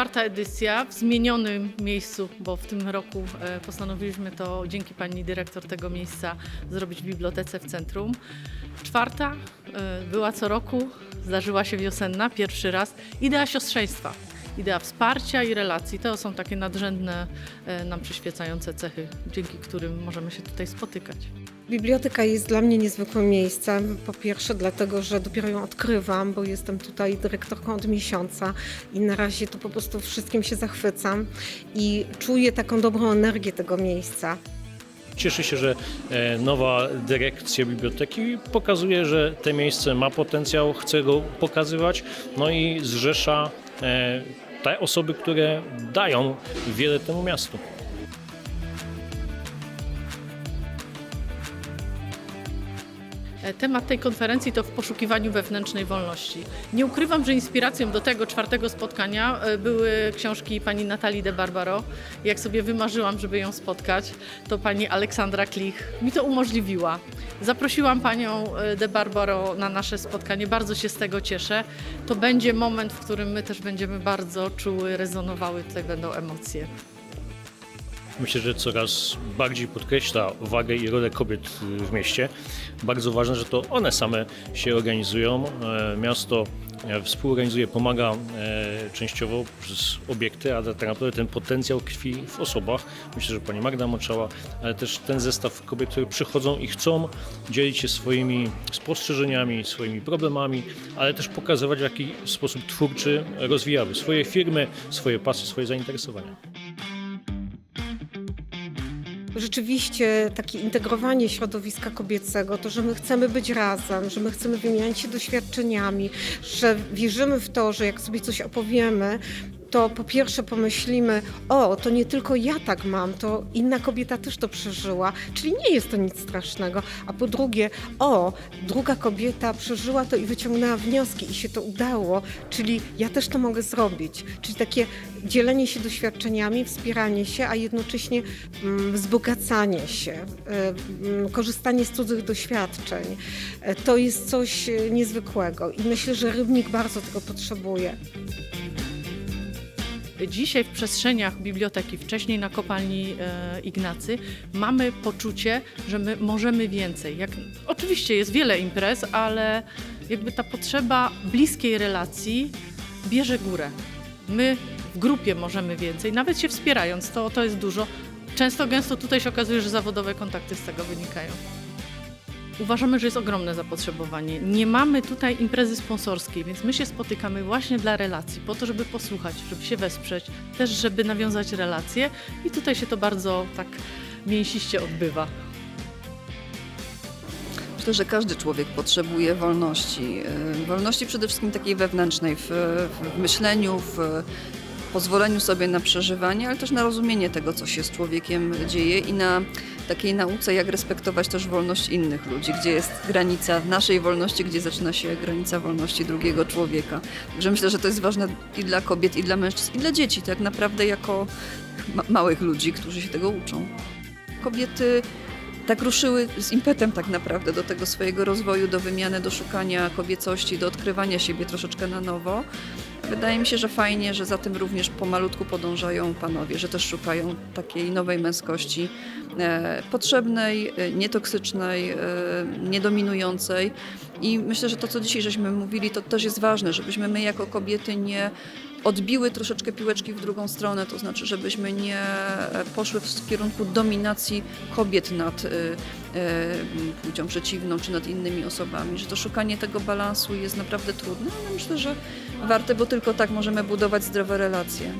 czwarta edycja w zmienionym miejscu, bo w tym roku e, postanowiliśmy to dzięki pani dyrektor tego miejsca zrobić w bibliotece w centrum. Czwarta e, była co roku, zdarzyła się wiosenna, pierwszy raz. Idea siostrzeństwa, idea wsparcia i relacji. To są takie nadrzędne, e, nam przyświecające cechy, dzięki którym możemy się tutaj spotykać. Biblioteka jest dla mnie niezwykłym miejscem. Po pierwsze, dlatego, że dopiero ją odkrywam, bo jestem tutaj dyrektorką od miesiąca i na razie to po prostu wszystkim się zachwycam i czuję taką dobrą energię tego miejsca. Cieszę się, że e, nowa dyrekcja biblioteki pokazuje, że to miejsce ma potencjał, chce go pokazywać, no i zrzesza e, te osoby, które dają wiele temu miastu. Temat tej konferencji to w poszukiwaniu wewnętrznej wolności. Nie ukrywam, że inspiracją do tego czwartego spotkania e, były książki pani Natalii de Barbaro. Jak sobie wymarzyłam, żeby ją spotkać, to pani Aleksandra Klich mi to umożliwiła. Zaprosiłam panią e, de Barbaro na nasze spotkanie, bardzo się z tego cieszę. To będzie moment, w którym my też będziemy bardzo czuły, rezonowały, tutaj będą emocje. Myślę, że coraz bardziej podkreśla wagę i rolę kobiet y, w mieście. Bardzo ważne, że to one same się organizują. E, Miasto e, współorganizuje, pomaga e, częściowo przez obiekty, ale tak naprawdę ten potencjał tkwi w osobach. Myślę, że pani Magda Moczała, ale też ten zestaw kobiet, które przychodzą i chcą dzielić się swoimi spostrzeżeniami, swoimi problemami, ale też pokazywać w jaki sposób twórczy rozwijały swoje firmy, swoje pasje, swoje zainteresowania. Rzeczywiście takie integrowanie środowiska kobiecego, to, że my chcemy być razem, że my chcemy wymieniać się doświadczeniami, że wierzymy w to, że jak sobie coś opowiemy, to po pierwsze pomyślimy, o, to nie tylko ja tak mam, to inna kobieta też to przeżyła, czyli nie jest to nic strasznego. A po drugie, o, druga kobieta przeżyła to i wyciągnęła wnioski i się to udało, czyli ja też to mogę zrobić. Czyli takie dzielenie się doświadczeniami, wspieranie się, a jednocześnie mm, wzbogacanie się, e, mm, korzystanie z cudzych doświadczeń. E, To jest coś e, niezwykłego i myślę, że Rybnik bardzo tego potrzebuje. Dzisiaj w przestrzeniach biblioteki, wcześniej na kopalni e, Ignacy, mamy poczucie, że my możemy więcej. Jak, oczywiście jest wiele imprez, ale jakby ta potrzeba bliskiej relacji bierze górę. My w grupie możemy więcej, nawet się wspierając, to, to jest dużo. Często, gęsto tutaj się okazuje, że zawodowe kontakty z tego wynikają. Uważamy, że jest ogromne zapotrzebowanie. Nie mamy tutaj imprezy sponsorskiej, więc my się spotykamy właśnie dla relacji, po to, żeby posłuchać, żeby się wesprzeć, też żeby nawiązać relacje i tutaj się to bardzo tak mięsiście odbywa. Myślę, że każdy człowiek potrzebuje wolności. Yy, Wolności przede wszystkim takiej wewnętrznej, w, w myśleniu, w pozwoleniu sobie na przeżywanie, ale też na rozumienie tego, co się z człowiekiem dzieje i na takiej nauce, jak respektować też wolność innych ludzi, gdzie jest granica naszej wolności, gdzie zaczyna się granica wolności drugiego człowieka. Także myślę, że to jest ważne i dla kobiet, i dla mężczyzn, i dla dzieci, tak naprawdę jako ma- małych ludzi, którzy się tego uczą. Kobiety tak ruszyły z impetem tak naprawdę do tego swojego rozwoju, do wymiany, do szukania kobiecości, do odkrywania siebie troszeczkę na nowo. Wydaje mi się, że fajnie, że za tym również pomalutku podążają panowie, że też szukają takiej nowej męskości, e, potrzebnej, e, nietoksycznej, e, niedominującej. I myślę, że to, co dzisiaj żeśmy mówili, to też jest ważne, żebyśmy my jako kobiety nie odbiły troszeczkę piłeczki w drugą stronę, to znaczy, żebyśmy nie poszły w kierunku dominacji kobiet nad e, e, płcią przeciwną czy nad innymi osobami, że to szukanie tego balansu jest naprawdę trudne, ale myślę, że warte, bo tylko tak możemy budować zdrowe relacje.